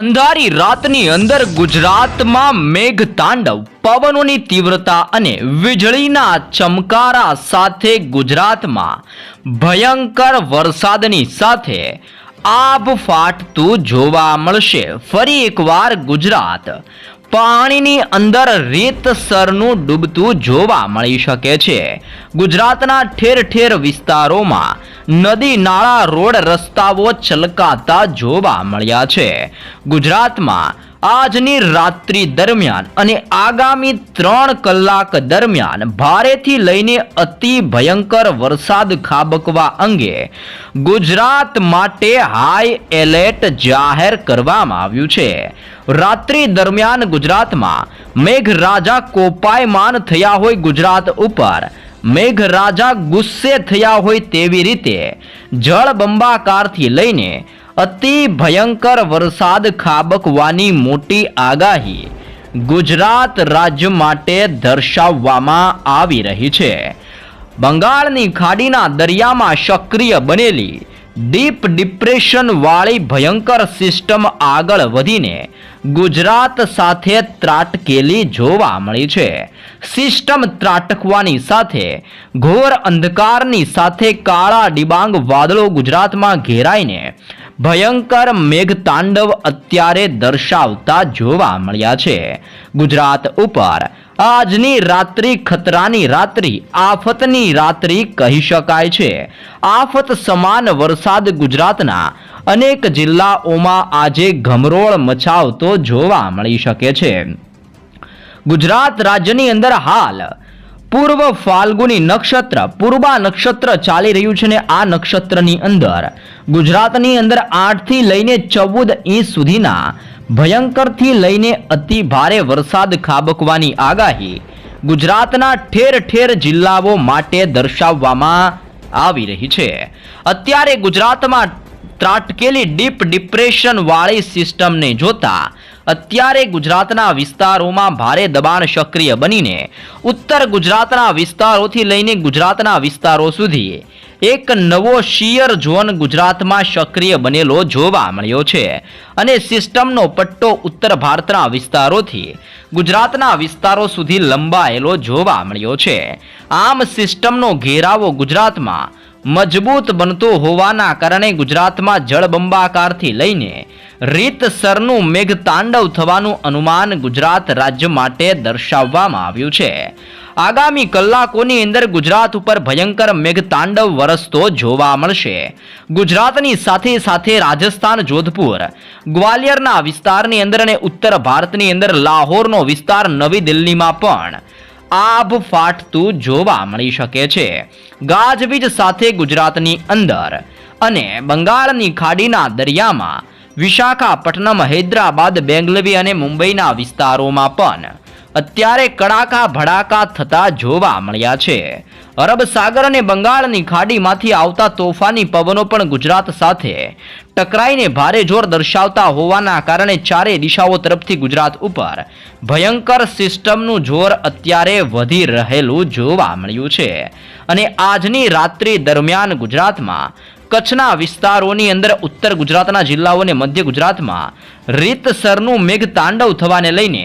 અંધારી રાતની અંદર ગુજરાતમાં મેઘ તાંડવ પવનોની તીવ્રતા અને વીજળીના ચમકારા સાથે ગુજરાતમાં ભયંકર વરસાદની સાથે આબ ફાટતું જોવા મળશે. ફરી એકવાર ગુજરાત પાણીની અંદર રેતસરનું ડૂબતું જોવા મળી શકે છે. ગુજરાતના ઠેર ઠેર વિસ્તારોમાં નદી, નાળા, રોડ, રસ્તાઓ છલકાતા જોવા મળ્યા છે. ગુજરાતમાં આજની રાત્રિ દરમિયાન અને આગામી ત્રણ કલાક દરમિયાન ભારેથી લઈને અતિ ભયંકર વરસાદ ખાબકવા અંગે ગુજરાત માટે હાઈ એલર્ટ જાહેર કરવામાં આવ્યું છે. રાત્રિ દરમિયાન ગુજરાતમાં મેઘરાજા કોપાયમાન થયા હોય ગુજરાત ઉપર, મેઘરાજા ગુસ્સે થયા હોય તેવી રીતે જળબંબાકારથી લઈને અતિ ભયંકર વરસાદ ખાબકવાની મોટી આગાહી ગુજરાત રાજ્ય માટે દર્શાવવામાં આવી રહી છે. બંગાળની ખાડીના દરિયામાં સક્રિય બનેલી ડીપ ડિપ્રેશનવાળી ભયંકર સિસ્ટમ આગળ વધીને ગુજરાત સાથે ત્રાટકેલી જોવા મળી છે. સિસ્ટમ ત્રાટકવાની સાથે ઘોર અંધકારની સાથે કાળા ડિબાંગ વાદળો ગુજરાતમાં ઘેરાઈને ભયંકર મેઘતાંડવ અત્યારે દર્શાવતા જોવા મળ્યા છે. ગુજરાત ઉપર આજની રાત્રિ ખતરાની રાત્રિ, આફતની રાત્રિ કહી શકાય છે. આફત સમાન વરસાદ ગુજરાતના અનેક જિલ્લાઓમાં આજે ઘમરોળ મચાવતો જોવા મળી શકે છે. ગુજરાત રાજ્યની અંદર હાલ પૂર્વ ફાલ્ગુની નક્ષત્ર, પૂર્વા નક્ષત્ર ચાલી રહ્યું છે ને આ નક્ષત્રની અંદર. ગુજરાતની અંદર આઠથી લઈને ચૌદ ઇંચ સુધીના ભયંકરથી લઈને અતિ ભારે વરસાદ ખાબકવાની આગાહી ગુજરાતના ઠેર ઠેર જિલ્લાઓ માટે દર્શાવવામાં આવી રહી છે. અત્યારે ગુજરાતમાં ત્રાટકેલી ડીપ ડિપ્રેશન વાળી સિસ્ટમને જોતા અત્યારે ગુજરાતના વિસ્તારોમાં ભારે દબાણ સક્રિય બનીને ઉત્તર ગુજરાતના વિસ્તારોથી લઈને ગુજરાતના વિસ્તારો સુધી એક નવો શિયર ઝોન ગુજરાતમાં સક્રિય બનેલો જોવા મળ્યો છે. અને સિસ્ટમનો પટ્ટો ઉત્તર ભારતના વિસ્તારોથી ગુજરાતના વિસ્તારો સુધી લંબાયેલો જોવા મળ્યો છે. આમ સિસ્ટમનો ઘેરાવો ગુજરાતમાં મજબૂત બનતો હોવાના કારણે ગુજરાતમાં જળબંબાકારથી લઈને રીતસરનું મેઘતાંડવ થવાનું અનુમાન ગુજરાત રાજ્ય માટે દર્શાવવામાં આવ્યું છે. આગામી કલાકોની અંદર ગુજરાત ઉપર ભયંકર મેઘતાંડવ વરસતો જોવા મળશે. ગુજરાતની સાથે સાથે રાજસ્થાન, જોધપુર, ગ્વાલિયરના વિસ્તારની અંદર અને ઉત્તર ભારતની અંદર લાહોરનો વિસ્તાર નવી દિલ્હીમાં પણ આભ ફાટતું જોવા મળી શકે છે. ગાજવીજ સાથે ગુજરાતની અંદર અને બંગાળની ખાડીના દરિયામાં વિશાખાપટ્ટનમ, હૈદરાબાદ, બેંગલવી અને મુંબઈના વિસ્તારોમાં પણ અત્યારે કડાકા ભડાકા થતા જોવા મળ્યા છે. અરબ સાગર અને બંગાળની ખાડીમાંથી આવતા તોફાની પવનો પણ ગુજરાત સાથે ટકરાઈને ભારે જોર દર્શાવતા હોવાના કારણે ચારે દિશાઓ તરફથી ગુજરાત ઉપર ભયંકર સિસ્ટમનું જોર અત્યારે વધી રહેલું જોવા મળ્યું છે. અને આજની રાત્રિ દરમિયાન ગુજરાતમાં કચ્છના વિસ્તારોની અંદર ઉત્તર ગુજરાતના જિલ્લાઓ અને મધ્ય ગુજરાતમાં રીતસરનું મેઘ તાંડવ થવાને લઈને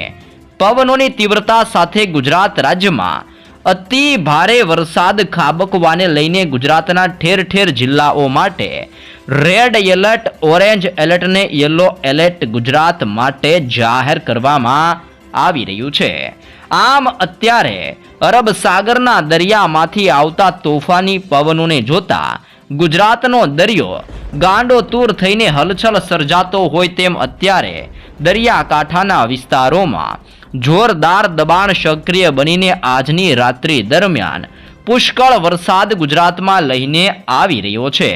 પવનોની તીવ્રતા સાથે ગુજરાત રાજ્યમાં અતિ ભારે વરસાદ ખાબકવાને લઈને ગુજરાતના ઠેર ઠેર જિલ્લાઓ માટે રેડ એલર્ટ, ઓરેન્જ એલર્ટ અને યલો એલર્ટ ગુજરાત માટે જાહેર કરવામાં આવી રહ્યું છે. આમ અત્યારે અરબ સાગરના દરિયામાંથી આવતા તોફાની પવનોને જોતા ગુજરાતનો દરિયો. ગાંડો તૂર થઈને હલચલ સર્જાતો હોય તેમ અત્યારે દરિયાકાંઠાના વિસ્તારોમાં જોરદાર દબાણ સક્રિય બનીને આજની રાત્રિ દરમિયાન પુષ્કળ વરસાદ ગુજરાતમાં લઈને આવી રહ્યો છે.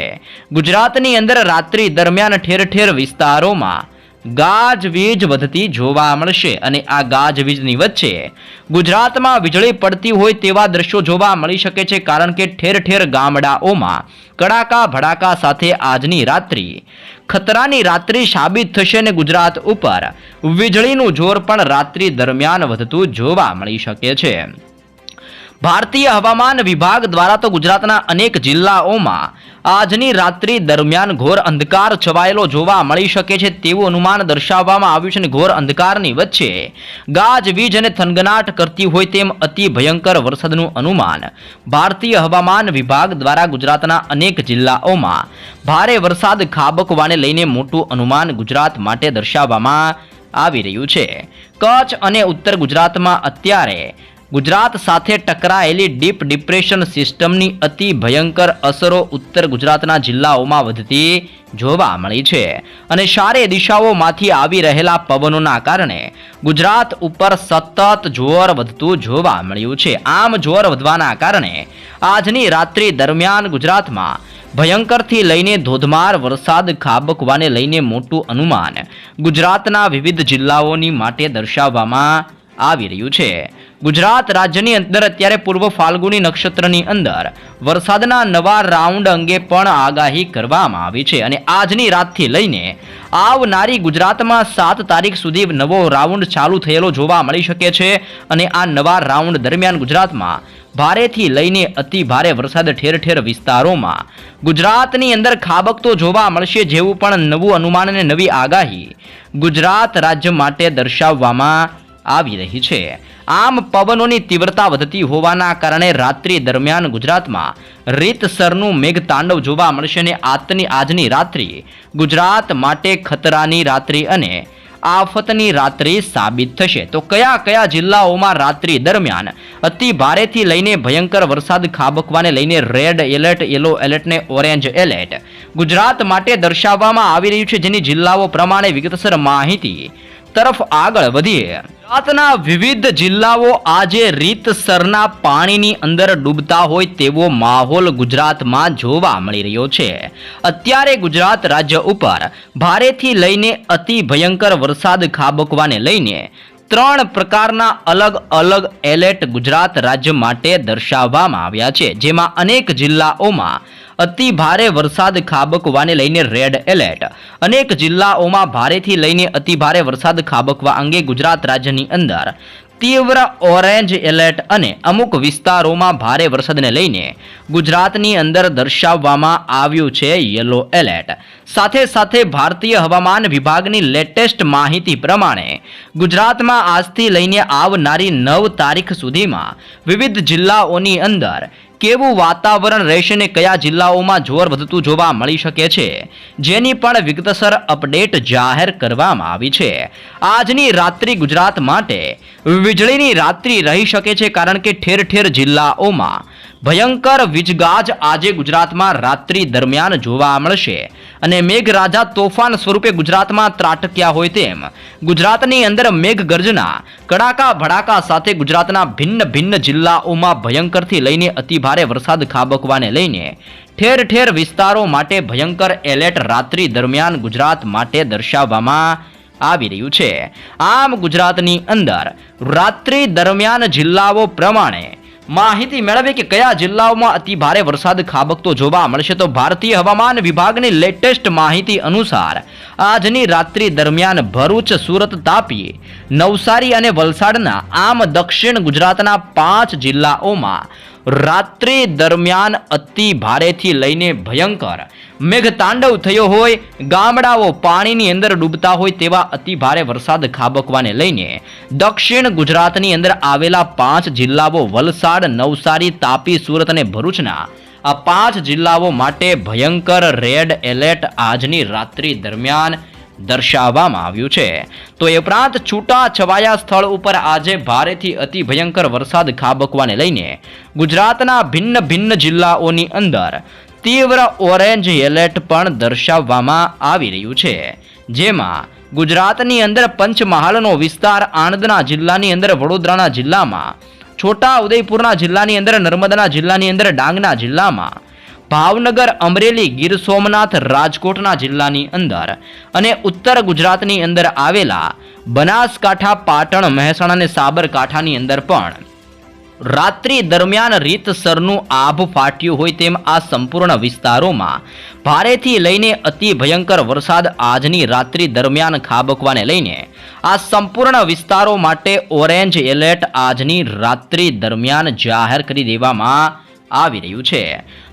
ગુજરાતની અંદર રાત્રિ દરમિયાન ઠેર ઠેર વિસ્તારોમાં ગાજવીજ વધતી જોવા મળશે અને આ ગાજવીજની વચ્ચે ગુજરાતમાં વીજળી પડતી હોય તેવા દ્રશ્યો જોવા મળી શકે છે, કારણ કે ઠેર ઠેર ગામડાઓમાં કડાકા ભડાકા સાથે આજની રાત્રિ. ખતરાની રાત્રિ સાબિત થશે અને ગુજરાત ઉપર વીજળીનું જોર પણ રાત્રિ દરમિયાન વધતું જોવા મળી શકે છે. ભારતીય હવામાન વિભાગ દ્વારા તો ગુજરાતના અનેક જિલ્લાઓમાં આજની રાત્રિ દરમિયાન ઘોર અંધકાર છવાયેલો જોવા મળી શકે છે તેવું અનુમાન દર્શાવવામાં આવ્યું છે અને ઘોર અંધકારની વચ્ચે ગાજવીજ અને થનગનાટ કરતી હોય તેમ અતિ ભયંકર વરસાદનું અનુમાન ભારતીય હવામાન વિભાગ દ્વારા ગુજરાતના અનેક જિલ્લાઓમાં ભારે વરસાદ ખાબકવાને લઈને મોટું અનુમાન ગુજરાત માટે દર્શાવવામાં આવી રહ્યું છે. કચ્છ અને ઉત્તર ગુજરાતમાં અત્યારે ગુજરાત સાથે ટકરાયેલી ડીપ ડિપ્રેશન સિસ્ટમની અતિ ભયંકર અસરો ઉત્તર ગુજરાતના જિલ્લાઓમાં વધતી જોવા મળી છે. અને સારી દિશાઓમાંથી આવી રહેલા પવનોના કારણે ગુજરાત ઉપર સતત જોર વધતું જોવા મળ્યું છે. આમ જોર વધવાના કારણે આજની રાત્રિ દરમિયાન ગુજરાતમાં ભયંકરથી લઈને ધોધમાર વરસાદ ખાબકવાને લઈને મોટું અનુમાન ગુજરાતના વિવિધ જિલ્લાઓની માટે દર્શાવવામાં આવી રહ્યું છે. ગુજરાત રાજ્યની અંદર અત્યારે પૂર્વ ફાલ્ગુની નક્ષત્રની અંદર વરસાદના નવા રાઉન્ડ અંગે પણ આગાહી કરવામાં આવી છે અને આજની રાતથી લઈને આવનારી ગુજરાતમાં સાત તારીખ સુધી નવો રાઉન્ડ ચાલુ થયેલો જોવા મળી શકે છે અને આ નવા રાઉન્ડ દરમિયાન ગુજરાતમાં ભારેથી લઈને અતિ ભારે વરસાદ ઠેર ઠેર વિસ્તારોમાં ગુજરાતની અંદર ખાબકતો જોવા મળશે જેવું પણ નવું અનુમાન અને નવી આગાહી ગુજરાત રાજ્ય માટે દર્શાવવામાં આવી રહી છે. આમ પવનોની તીવ્રતા વધતી હોવાના કારણે રાત્રિ દરમિયાન ગુજરાતમાં રીતસરનું મેઘતાંડવ જોવા મળશે અને આતની આજની રાત્રિ ગુજરાત માટે ખતરાની રાત્રિ અને આફતની રાત્રિ સાબિત થશે. તો કયા કયા જિલ્લાઓમાં રાત્રિ દરમિયાન અતિ ભારેથી લઈને ભયંકર વરસાદ ખાબકવાને લઈને રેડ એલર્ટ, યલો એલર્ટને ઓરેન્જ એલર્ટ ગુજરાત માટે દર્શાવવામાં આવી રહ્યું છે, જેની જિલ્લાઓ પ્રમાણે વિગતસર માહિતી તરફ આગળ વધીએ. ગુજરાતના વિવિધ જિલ્લાઓ આજે રીતસરના પાણીની અંદર ડૂબતા હોય તેવો માહોલ ગુજરાતમાં જોવા મળી રહ્યો છે. અત્યારે ગુજરાત રાજ્ય ઉપર ભારેથી લઈને અતિ ભયંકર વરસાદ ખાબકવાને લઈને ત્રણ પ્રકારના અલગ અલગ એલર્ટ ગુજરાત રાજ્ય માટે દર્શાવવામાં આવ્યા છે. જેમાં અનેક જિલ્લાઓમાં અતિ ભારે વરસાદ ખાબકવાને લઈને રેડ એલર્ટ. અનેક જિલ્લાઓમાં ભારેથી લઈને અતિ ભારે વરસાદ ખાબકવા અંગે ગુજરાત રાજ્યની અંદર તીવ્ર ઓરેન્જ એલર્ટ અને અમુક વિસ્તારોમાં ભારે વરસાદને લઈને ગુજરાતની અંદર દર્શાવવામાં આવ્યું છે યલો એલર્ટ. સાથે સાથે ભારતીય હવામાન વિભાગની લેટેસ્ટ માહિતી પ્રમાણે ગુજરાતમાં આજથી લઈને આવનારી નવ તારીખ સુધીમાં વિવિધ જિલ્લાઓની અંદર કેવું વાતાવરણ રહેશે ને કયા જિલ્લાઓમાં જોર વધતું જોવા મળી શકે છે? જેની પણ વિગતસર અપડેટ જાહેર કરવામાં આવી છે. આજની રાત્રિ ગુજરાત માટે વીજળીની રાત્રિ રહી શકે છે કારણ કે ઠેર ઠેર જિલ્લાઓમાં ભયંકર વીજગાજ આજે ગુજરાતમાં રાત્રિ દરમિયાન જોવા મળશે. અને મેઘરાજા તોફાન સ્વરૂપે ગુજરાતમાં ત્રાટક્યા હોય તેમ. ગુજરાતની અંદર મેઘગર્જના, કડાકા ભડાકા સાથે ગુજરાતના ભિન્ન ભિન્ન જિલ્લાઓમાં ભયંકરથી લઈને અતિભારે વરસાદ ખાબકવાને લઈને ઠેર ઠેર વિસ્તારો માટે ભયંકર એલર્ટ રાત્રિ દરમિયાન ગુજરાત માટે દર્શાવવામાં આવી રહ્યું છે. આમ ગુજરાતની અંદર રાત્રિ દરમિયાન જિલ્લાઓ પ્રમાણે માહિતી મેળવી કે કયા જિલ્લાઓમાં અતિ ભારે વરસાદ ખાબકતો જોવા મળશે તો ભારતીય હવામાન વિભાગની લેટેસ્ટ માહિતી અનુસાર આજની રાત્રિ દરમિયાન ભરૂચ, સુરત તાપી, નવસારી અને વલસાડના આમ દક્ષિણ ગુજરાતના પાંચ જિલ્લાઓમાં રાત્રિ દરમિયાન અતિ ભારેથી લઈને ભયંકર મેઘતાંડવ થયો હોય, ગામડાઓ પાણીની અંદર ડૂબતા હોય તેવા અતિ ભારે વરસાદ ખાબકવાને લઈને દક્ષિણ ગુજરાતની અંદર આવેલા પાંચ જિલ્લાઓ વલસાડ, નવસારી, તાપી, સુરત અને ભરૂચના આ પાંચ જિલ્લાઓ માટે ભયંકર રેડ એલર્ટ આજની રાત્રિ દરમિયાન દર્શાવવામાં આવ્યું છે. તો એ ઉપરાંત છૂટા છવાયા સ્થળ ઉપર આજે ભારેથી અતિ ભયંકર વરસાદ ખાબકવાને લઈને ગુજરાતના ભિન્ન ભિન્ન જિલ્લાઓની અંદર તીવ્ર ઓરેન્જ એલર્ટ પણ દર્શાવવામાં આવી રહ્યું છે. જેમાં ગુજરાતની અંદર પંચમહાલનો વિસ્તાર આણંદના જિલ્લાની અંદર, વડોદરાના જિલ્લામાં, છોટા ઉદયપુરના જિલ્લાની અંદર, નર્મદાના જિલ્લાની અંદર, ડાંગના જિલ્લામાં ભાવનગર અમરેલી ગીર સોમનાથ રાજકોટના જિલ્લાની અંદર અને ઉત્તર ગુજરાતની અંદર આવેલા બનાસકાંઠા પાટણ મહેસાણા અને સાબરકાંઠાની અંદર પણ રાત્રિ દરમિયાન રીતસરનું આભ ફાટ્યું હોય તેમ આ સંપૂર્ણ વિસ્તારોમાં ભારેથી લઈને અતિ ભયંકર વરસાદ આજની રાત્રિ દરમિયાન ખાબકવાને લઈને આ સંપૂર્ણ વિસ્તારો માટે ઓરેન્જ એલર્ટ આજની રાત્રિ દરમિયાન જાહેર કરી દેવામાં આવી રહ્યું છે.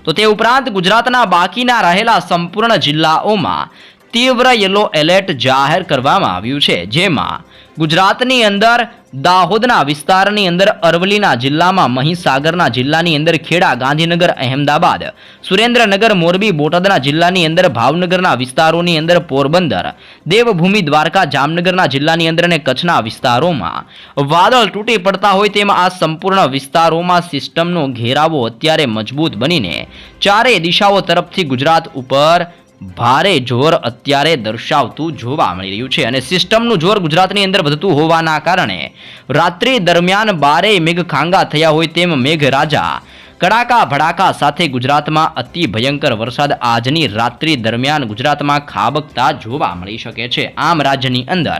તો તે ઉપરાંત ગુજરાતના બાકીના રહેલા સંપૂર્ણ જિલ્લાઓમાં તીવ્ર યલો એલર્ટ જાહેર કરવામાં આવ્યું છે, જેમાં ગુજરાતની અંદર, દાહોદના વિસ્તારની અંદર અરવલીના જિલ્લામાં, મહીસાગરના જિલ્લાની અંદર, ખેડા, ગાંધીનગર, અહેમદાબાદ, સુરેન્દ્રનગર, મોરબી, બોટાદના જિલ્લાની અંદર, ભાવનગરના વિસ્તારોની અંદર, પોરબંદર, દેવભૂમિ, દ્વારકા, જામનગરના જિલ્લાની અંદર અને કચ્છના વિસ્તારોમાં. વાદળ તૂટી પડતા હોય તેમાં આ સંપૂર્ણ વિસ્તારોમાં સિસ્ટમનો ઘેરાવો અત્યારે મજબૂત બનીને, ચારેય દિશાઓ તરફથી ગુજરાત ઉપર ભારે જોર અત્યારે દર્શાવતું જોવા મળી રહ્યું છે અને સિસ્ટમનું જોર ગુજરાતની અંદર વધતું હોવાના કારણે રાત્રિ દરમિયાન બારે મેઘ ખાંગા થયા હોય તેમ મેઘરાજા કડાકા ભડાકા સાથે ગુજરાતમાં અતિ ભયંકર વરસાદ આજની રાત્રિ દરમિયાન ગુજરાતમાં ખાબકતા જોવા મળી શકે છે. આમ રાજ્યની અંદર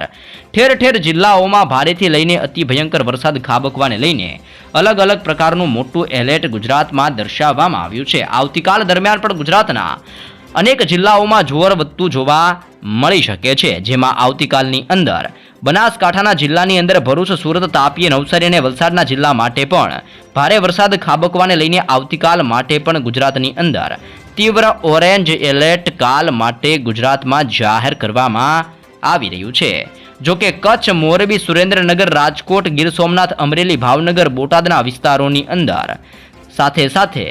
ઠેર ઠેર જિલ્લાઓમાં ભારેથી લઈને અતિ ભયંકર વરસાદ ખાબકવાને લઈને અલગ અલગ પ્રકારનું મોટું એલર્ટ ગુજરાતમાં દર્શાવવામાં આવ્યું છે. આવતીકાલ દરમિયાન પણ ગુજરાતના અનેક જિલ્લાઓમાં જોર વધતું જોવા મળી શકે છે, જેમાં આવતીકાલની અંદર બનાસકાંઠાના જિલ્લાની અંદર ભરૂચ, સુરત, તાપી, નવસારી અને વલસાડના જિલ્લા માટે પણ ભારે વરસાદ ખાબકવાને લઈને આવતીકાલ માટે પણ ગુજરાતની અંદર તીવ્ર ઓરેન્જ એલર્ટ કાલ માટે ગુજરાતમાં જાહેર કરવામાં આવી રહ્યું છે. જો કે કચ્છ, મોરબી, સુરેન્દ્રનગર, રાજકોટ, ગીર સોમનાથ, અમરેલી, ભાવનગર, બોટાદના વિસ્તારોની અંદર સાથે સાથે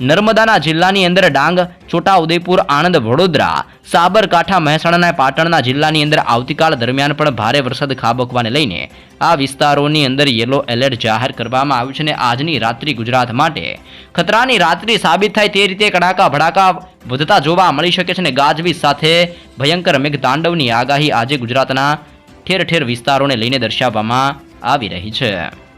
નર્મદાના જિલ્લાની અંદર ડાંગ, છોટાઉદેપુર, આણંદ, વડોદરા, સાબરકાંઠા મહેસાણા અને પાટણના જિલ્લાની અંદર આવતીકાલ દરમિયાન પણ ભારે વરસાદ ખાબકવાને લઈને આ વિસ્તારોની અંદર યલો એલર્ટ જાહેર કરવામાં આવ્યું છે અને આજની રાત્રિ ગુજરાત માટે ખતરાની રાત્રિ સાબિત થાય તે રીતે કડાકા ભડાકા વધતા જોવા મળી શકે છે અને ગાજવીજ સાથે ભયંકર મેઘતાંડવની આગાહી આજે ગુજરાતના ઠેર ઠેર વિસ્તારોને લઈને દર્શાવવામાં આવી રહી છે.